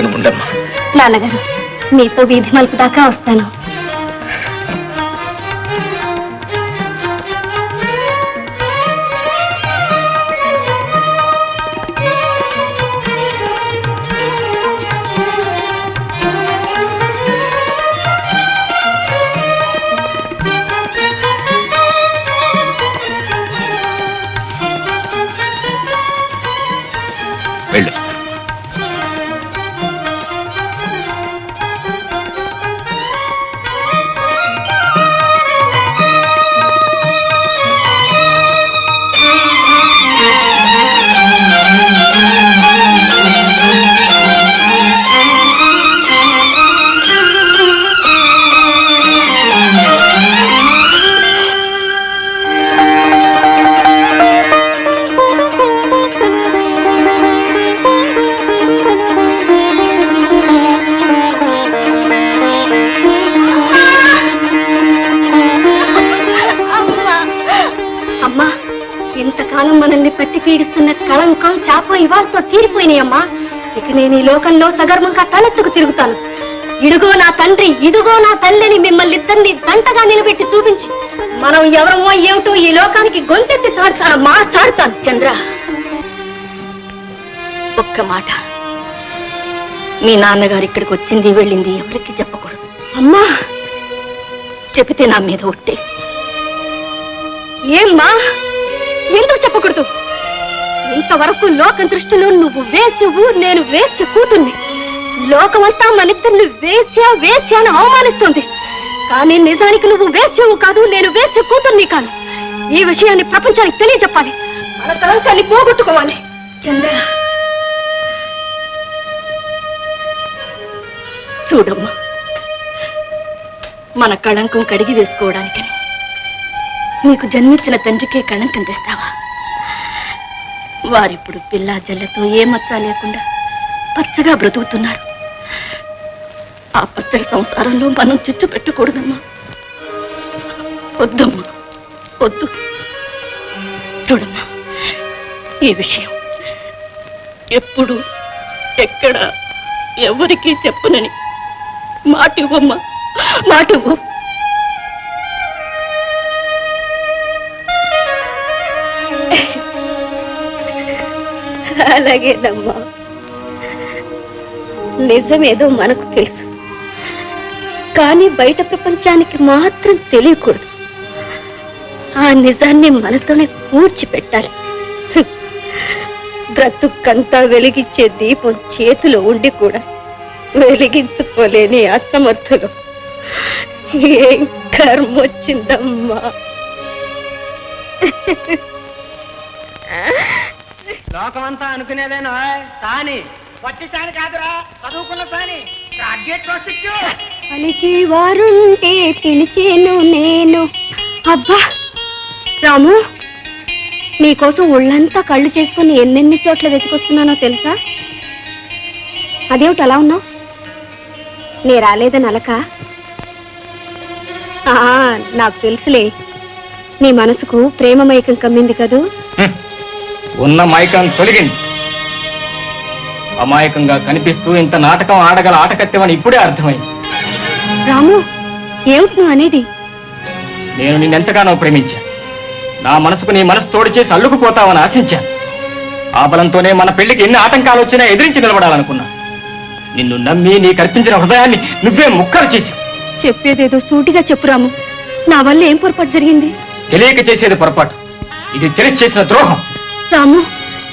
ఇక ఉండమ్మా. నాన్నగారు మీతో వీధి మలుపు దాకా వస్తాను. పీడిస్తున్న కళంకం శాపం ఇవాళతో తీరిపోయినాయమ్మా. ఇక నేను ఈ లోకంలో సగర్మంగా తలెత్తుకు తిరుగుతాను. ఇడుగో నా తండ్రి ఇదిగో నా తల్లిని మిమ్మల్ని ఇద్దరిని దంటగా నిలబెట్టి చూపించి మనం ఎవరమో ఏమిటో ఈ లోకానికి గొంతెత్తి చాడతాను మా చాడతాను చంద్ర. ఒక్క మాట. మీ నాన్నగారు ఇక్కడికి వచ్చింది వెళ్ళింది ఎవరికి చెప్పకూడదు. అమ్మా! చెబితే నా మీద ఒట్టే. ఏమ్మా! ఎందుకు చెప్పకూడదు? ఇంతవరకు లోక దృష్టిలో నువ్వు వేసువు నేను వేసి కూతుర్ని. లోకమంతా మనిద్దరిని వేశ్యా వేశ్యా అని అవమానిస్తుంది. కానీ నిజానికి నువ్వు వేసేవు కాదు నేను వేసి కూతుర్ని కాను ఈ విషయాన్ని ప్రపంచానికి తెలియజెప్పాలి. మన కలంకాన్ని పోగొట్టుకోవాలి. చంద్ర. చూడమ్మా. మన కళంకం కడిగి వేసుకోవడానికని. నీకు జన్మించిన తండ్రికే కళంకం తెస్తావా? వారిప్పుడు పిల్లా జల్లతో ఏ మచ్చ లేకుండా పచ్చగా బ్రతుకుతున్నారు. ఆ పచ్చడి సంసారంలో మనం చిచ్చు పెట్టకూడదమ్మా. వద్దమ్మా వద్దు. చూడమ్మా ఈ విషయం ఎప్పుడు ఎక్కడ ఎవరికీ చెప్పనని మాటివ్వమ్మా ఇవ్వమ్మా అలాగేనమ్మా నిజమేదో మనకు తెలుసు. కానీ బయట ప్రపంచానికి మాత్రం తెలియకూడదు. ఆ నిజాన్ని మనతోనే పూడ్చిపెట్టాలి హ్మ్. బ్రతుకంతా వెలిగించే దీపం చేతిలో ఉండి కూడా వెలిగించుకోలేని అసమర్థులు. ఏం కర్మ వచ్చిందమ్మా. లోకమంతా అనుకునేదేనో సాని పట్టి సాని కాదురా చదువుకున్న ప్రాస్టిట్యూట్ పలికి వారుంటే పిలిచేను నేను. అబ్బా రాము నీకోసం ఒళ్ళంతా కళ్ళు చేసుకుని ఎన్నెన్ని చోట్ల వెతికొస్తున్నానో తెలుసా? అదేమిటి అలా ఉన్నావు? నే రాలేదని అలక? ఆ, నాకు తెలుసులే. నీ మనసుకు ప్రేమ మైకం కమ్మింది కదూ? హ్మ్. ఉన్న మైకం తొలగింది అమాయకంగా కనిపిస్తూ ఇంత నాటకం ఆడగల ఆటకత్తెవని ఇప్పుడే అర్థమైంది. రాము ఏమిటి నువ్వు అనేది? నేను నిన్నెంతగానో ప్రేమించాను నా మనసుకు నీ మనసు తోడు చేసి అల్లుకుపోతావని ఆశించాను ఆ బలంతోనే మన పెళ్ళికి ఎన్ని ఆటంకాలు వచ్చినా ఎదిరించి నిలబడాలనుకున్నా. నిన్ను నమ్మి నీ కల్పించిన హృదయాన్ని నువ్వే ముక్కలు చేసి చెప్పేదేదో సూటిగా చెప్పు రాము. నా వల్ల ఏం పొరపాటు జరిగింది? తెలియక చేసేది పొరపాటు. ఇది తెలిసి చేసిన ద్రోహం. రాము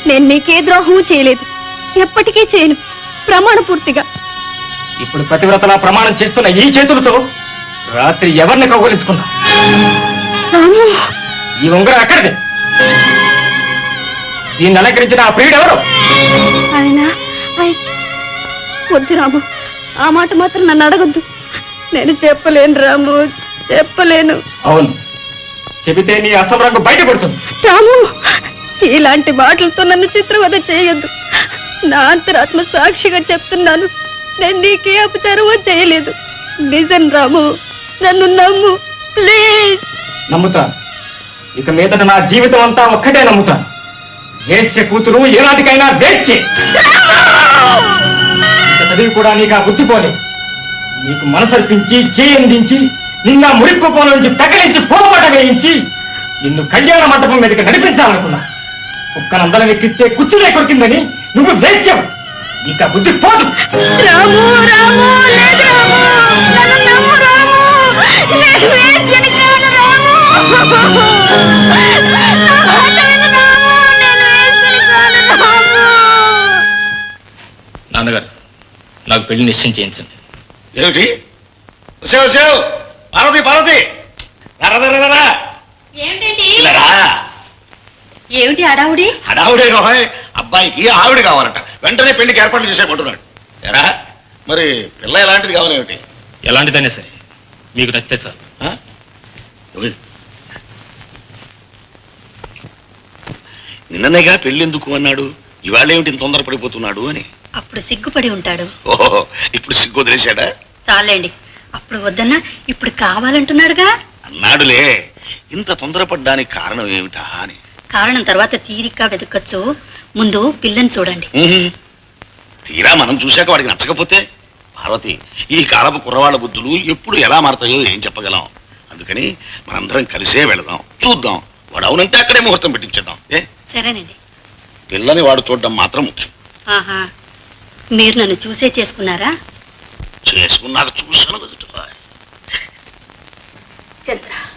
నేను నీకే ద్రోహం చేయలేదు. ఎప్పటికీ చేయను. ప్రమాణ పూర్తిగా. ఇప్పుడు పతివ్రతలా ప్రమాణం చేస్తున్న ఈ చేతులతో రాత్రి ఎవరిని కౌగలించుకున్నా రాము! ఈ ఉంగరం ఎక్కడిది దీన్ని అలంకరించిన ఆ ప్రియుడు ఎవరు? ఆయన ఆయన- వద్దు రాము. ఆ మాట మాత్రం నన్ను అడగొద్దు. నేను చెప్పలేను రాము చెప్పలేను. అవును. చెబితే నీ అసలు రంగు బయటపడుతుంది రాము! ఇలాంటి మాటలతో నన్ను చిత్రవద చేయొద్దు. నా అంతరాత్మ సాక్షిగా చెప్తున్నాను. నేను నీకే అపచారమో చేయలేదు. నిజం రాము నన్ను నమ్ము ప్లీజ్. నమ్ముతాను ఇక మీదట నా జీవితం అంతా ఒక్కటే నమ్ముతాను వేశ్య కూతురు ఏనాటికైనా వేశ్యే. చదివి కూడా నీకు ఆ బుద్ధి పోలే. నీకు మనసర్పించి చేయందించి నిన్న మురిక్కు పోల నుంచి పెకలించి పూలమాట వేయించి నిన్ను కళ్యాణ మండపం మీదకి నడిపించాలనుకున్నా. కుక్కనందరం ఎక్కిస్తే కుర్చీలే కొరికిందని నువ్వు వేచావు నీకు ఆ బుద్ధి పోదు. రాము రాము లేదు రాము. రాము నేను వేశ్యని కాను రాము. నాన్నగారు నాకు పెళ్ళి నిశ్చయం చేయించండి. ఏమిటి? Save save Parvati Parvati. రా, రా. ఏమిటి అడావుడి హడావుడే రోహయ్ అబ్బాయికి ఆవిడ కావాలట. వెంటనే పెళ్ళికి ఏర్పాట్లు చేసేయమంటున్నాడు. ఎరా మరి పిల్ల ఎలాంటిది కావాలేమిటి ఎలాంటిదైనా సరే మీకు నచ్చితే చాలు. ఆ? నిన్ననేగా పెళ్ళి ఎందుకు అన్నాడు? ఇవాళ ఏమిటి ఇంత తొందరపడిపోతున్నాడు అని. అప్పుడు సిగ్గుపడి ఉంటాడు. ఓహో ఇప్పుడు సిగ్గు వదిలేశాడా? చాలండి. అప్పుడు వద్దన్నా ఇప్పుడు కావాలంటున్నాడుగా? అన్నాడులే. ఇంత తొందరపడ్డానికి కారణం ఏమిటా అని. కారణం తర్వాత తీరిగ్గా వెతకచ్చు. ముందు పిల్లని చూడండి. తీరా మనం చూశాక వాడికి నచ్చకపోతే? పార్వతి ఈ కాలపు కుర్రవాళ్ళ బుద్ధులు ఎప్పుడు ఎలా మారతాయో ఏం చెప్పగలం. అందుకని మనందరం కలిసే వెళదాం. చూద్దాం. వాడు అవునంటే అక్కడే ముహూర్తం పెట్టించేద్దాం. ఏ? సరేనండి. పిల్లని వాడు చూడడం మాత్రం ముఖ్యం. ఆహా. మీరు నన్ను చూసే చేసుకున్నారా? చేసుకున్నాక చూశాను చంద్ర.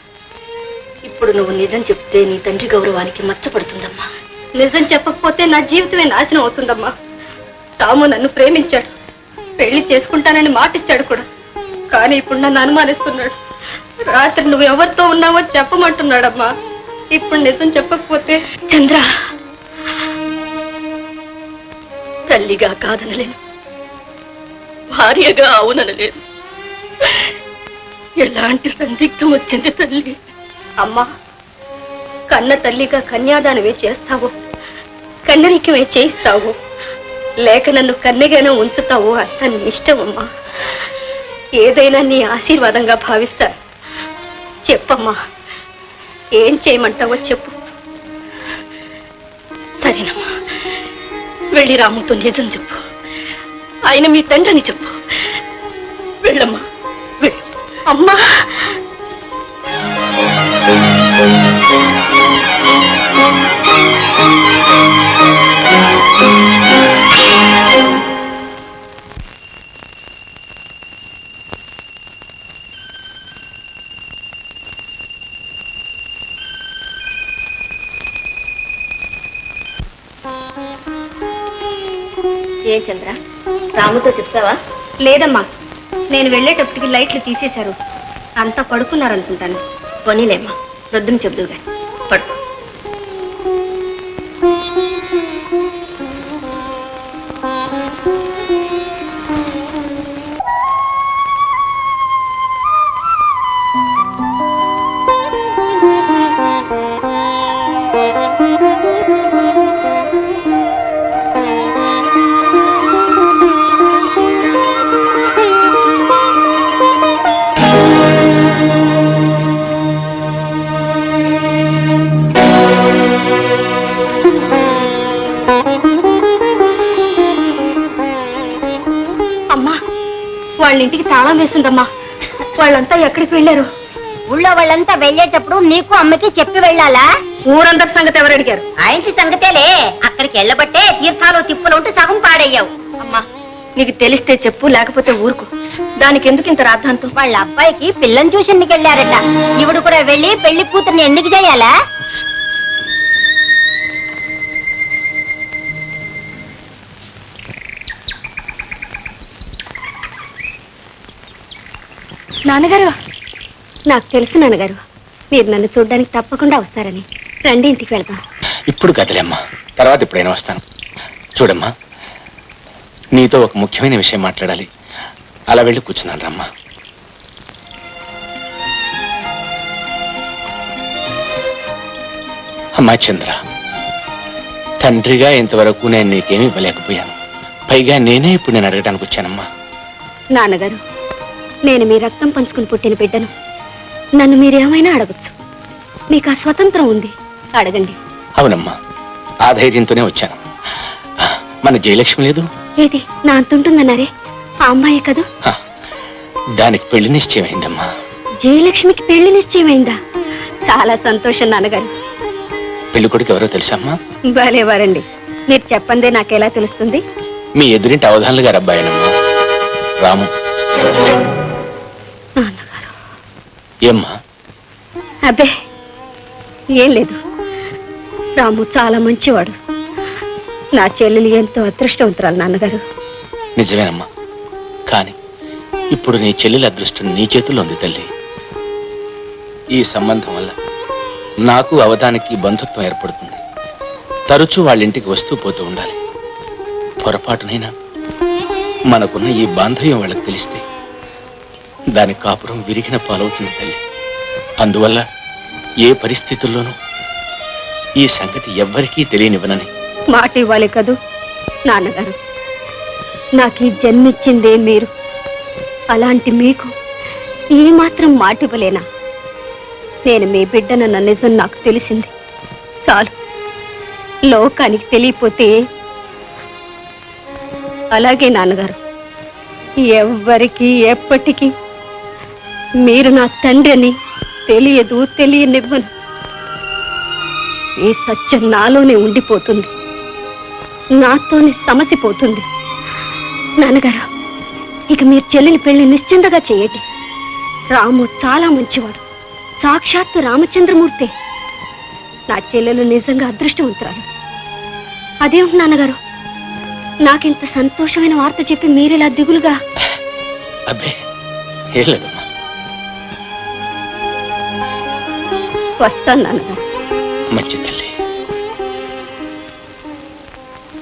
ఇప్పుడు నువ్వు నిజం చెప్తే నీ తండ్రి గౌరవానికి మచ్చపడుతుందమ్మా. నిజం చెప్పకపోతే నా జీవితమే నాశనం అవుతుందమ్మా. తాము నన్ను ప్రేమించాడు. పెళ్ళి చేసుకుంటానని మాటిచ్చాడు కూడా. కానీ ఇప్పుడు నన్ను అనుమానిస్తున్నాడు. రాత్రి నువ్వు ఎవరితో ఉన్నావో చెప్పమంటున్నాడమ్మా. ఇప్పుడు నిజం చెప్పకపోతే చంద్ర తల్లిగా కాదనలేను. భార్యగా అవుననలేను. ఎలాంటి సందిగ్ధం వచ్చింది తల్లి? అమ్మా కన్న తల్లిగా కన్యాదానమే చేస్తావు కన్నరికమే చేయిస్తావు లేక నన్ను కన్నెగానే ఉంచుతావు అంత నీ ఏదైనా నీ ఆశీర్వాదంగా భావిస్తా. చెప్పమ్మా ఏం చేయమంటావో చెప్పు. సరేనమ్మా వెళ్ళి రాముతో నిజం చెప్పు. ఆయన మీ తండ్రిని చెప్పు. వెళ్ళమ్మా వెళ్ళు. అమ్మా! ఏ చంద్ర? రాముతో చెప్తావా? లేదమ్మా. నేను వెళ్ళేటప్పటికి లైట్లు తీసేశారు. అంతా పడుకున్నారనుకుంటాను. పోనీలేమ్మా. రొద్దును చెబుదుగా వాళ్ళ ఇంటికి చాలా వేసిందమ్మా. వాళ్ళంతా ఎక్కడికి వెళ్ళారు? ఊళ్ళో వాళ్ళంతా వెళ్ళేటప్పుడు నీకు అమ్మకి చెప్పి వెళ్ళాలా? ఊరందరి సంగతి ఎవరు అడిగారు? ఆ ఇంటి సంగతేలే. అక్కడికి వెళ్ళబట్టే తీర్థాలు తిప్పులు ఉంటూ సగం పాడయ్యావు. అమ్మా నీకు తెలిస్తే చెప్పు లేకపోతే ఊరుకు. దానికి ఎందుకు ఇంత రాద్ధాంతం? వాళ్ళ అబ్బాయికి పిల్లని చూసి ఎందుకు వెళ్ళారట ఇవిడు కూడా వెళ్ళి పెళ్ళి కూతుర్ని ఎందుకు చేయాలా? నాన్నగారు? నాకు తెలుసు నాన్నగారు. మీరు నన్ను చూడడానికి తప్పకుండా వస్తారని. రండి ఇంటికి వెళ్దాం. ఇప్పుడు కదలేమ్మా తర్వాత ఎప్పుడైనా వస్తాను. చూడమ్మా నీతో ఒక ముఖ్యమైన విషయం మాట్లాడాలి. అలా వెళ్ళి కూర్చున్నాను రమ్మా. అమ్మా చంద్ర తండ్రిగా ఇంతవరకు నేను నీకేమీ ఇవ్వలేకపోయాను. పైగా నేనే ఇప్పుడు నేను అడగడానికి వచ్చానమ్మా. నాన్నగారు నేను మీ రక్తం పంచుకుని పుట్టిన బిడ్డను. నన్ను మీరేమైనా అడగచ్చు. మీకు ఆ స్వతంత్రం ఉంది. అడగండి. అవునమ్మా. ఆ ధైర్యంతోనే వచ్చాను. మన జయలక్ష్మి లేదు? ఏది? నా అంతుంటుందన్నారే? ఆ అమ్మాయి కదూ? దానికి పెళ్ళి నిశ్చయమైందమ్మా. జయలక్ష్మికి పెళ్ళి నిశ్చయమైందా? చాలా సంతోషం నాన్నగారు. పెళ్ళి కొడుకు ఎవరో తెలుసమ్మా? భలేవారండి మీరు చెప్పందే నాకెలా తెలుస్తుంది? మీ ఎదురింటి అవధానులు గారు అబ్బాయినమ్మా రాము. నాన్నగారు. ఏమ్మా? అబ్బే ఏం లేదు. రాము చాలా మంచివాడు. నా చెల్లెలు ఎంతో అదృష్టవంతురాలు నాన్నగారు. నిజమేనమ్మా. కానీ ఇప్పుడు నీ చెల్లెల అదృష్టం నీ చేతుల్లో ఉంది తల్లి. ఈ సంబంధం వల్ల నాకు అవధానికి బంధుత్వం ఏర్పడుతుంది. తరచూ వాళ్ళ ఇంటికి వస్తూ పోతూ ఉండాలి. పొరపాటునైనా మనకున్న ఈ బాంధవ్యం వాళ్ళకి తెలిస్తే దాని కాపురం విరిగిన పాలవుతుంది తల్లి. అందువల్ల ఏ పరిస్థితుల్లోనూ ఈ సంగతి ఎవ్వరికీ తెలియనివ్వనని. మాట ఇవ్వాలి కదూ నాన్నగారు. నాకు ఈ జన్మిచ్చిందే మీరు. అలాంటి మీకు ఈ మాత్రం మాట ఇవ్వలేనా నేను మీ బిడ్డనన్న నిజం నాకు తెలిసింది. చాలు. లోకానికి తెలియపోతే అలాగే నాన్నగారు. ఎవ్వరికి ఎప్పటికీ మీరు నా తండ్రి అని తెలియదు తెలియనివ్వను. ఈ సత్యం నాలోనే ఉండిపోతుంది. నాతోనే సమసిపోతుంది. నాన్నగారు ఇక మీరు చెల్లిని పెళ్ళి నిశ్చింతగా చేయండి. రాము చాలా మంచివాడు. సాక్షాత్తు రామచంద్రమూర్తి. నా చెల్లెలు నిజంగా అదృష్టవంతురాలు. అదేమిటి నాన్నగారు? నాకింత సంతోషమైన వార్త చెప్పి మీరిలా దిగులుగా? అబ్బే వస్తాను నాన్నగారు మంచి తల్లి